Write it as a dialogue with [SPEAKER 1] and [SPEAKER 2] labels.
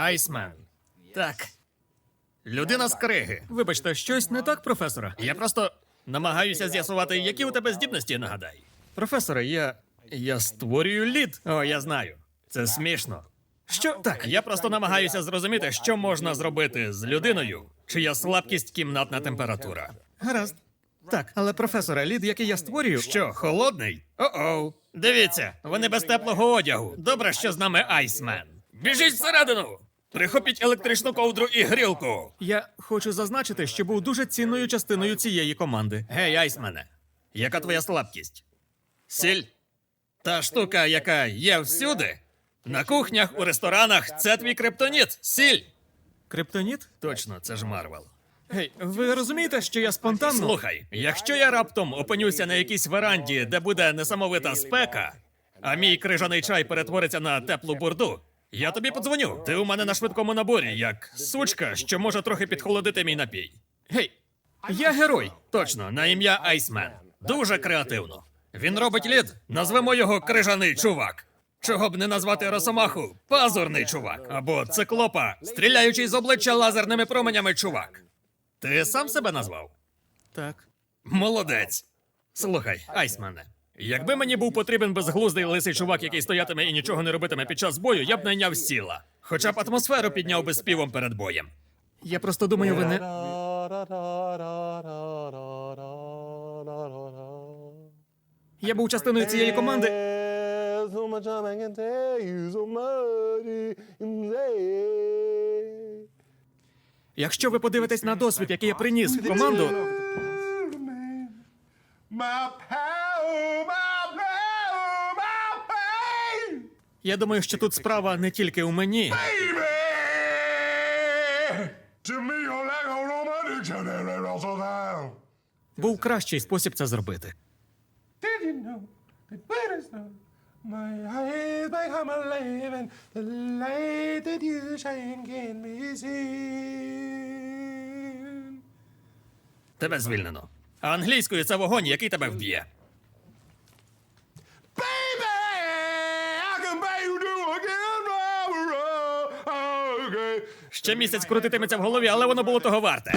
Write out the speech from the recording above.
[SPEAKER 1] Айсмен. Так. Людина з криги. Вибачте, щось не так, професора. Я просто намагаюся з'ясувати, які у тебе здібності, нагадай. Професоре, я. я створюю лід. О, я знаю. Це смішно. Що так? Я просто намагаюся зрозуміти, що можна зробити з людиною, чия слабкість кімнатна температура. Гаразд. Так, але професоре, лід, який я створюю. Що, холодний? О-оу. Дивіться, вони без теплого одягу. Добре, що з нами Айсмен. Біжіть всередину! Прихопіть електричну ковдру і грілку. Я хочу зазначити, що був дуже цінною частиною цієї команди. Гей, Айсмене, яка твоя слабкість? Сіль? Та штука, яка є всюди. На кухнях, у ресторанах, це твій криптоніт. Сіль. Криптоніт? Точно, це ж Марвел. Гей, ви розумієте, що я спонтанно. Слухай, якщо я раптом опинюся на якійсь веранді, де буде несамовита спека, а мій крижаний чай перетвориться на теплу бурду, я тобі подзвоню. Ти у мене на швидкому наборі, як сучка, що може трохи підхолодити мій напій. Гей, я герой. Точно, на ім'я Айсмен. Дуже креативно. Він робить лід, назвемо його крижаний чувак. Чого б не назвати Росомаху пазурний чувак, або циклопа, стріляючий з обличчя лазерними променями чувак. Ти сам себе назвав? Так. Молодець. Слухай, Айсмене. Якби мені був потрібен безглуздий лисий чувак, який стоятиме і нічого не робитиме під час бою, я б найняв сіла. Хоча б атмосферу підняв би співом перед боєм. Я просто думаю, ви не. Я був частиною цієї команди. Якщо ви подивитесь на досвід, який я приніс в команду, я думаю, що тут справа не тільки у мені. Був кращий спосіб це зробити. Тебе звільнено. А англійською це вогонь, який тебе вб'є. Ще місяць крутитиметься в голові, але воно було того варте.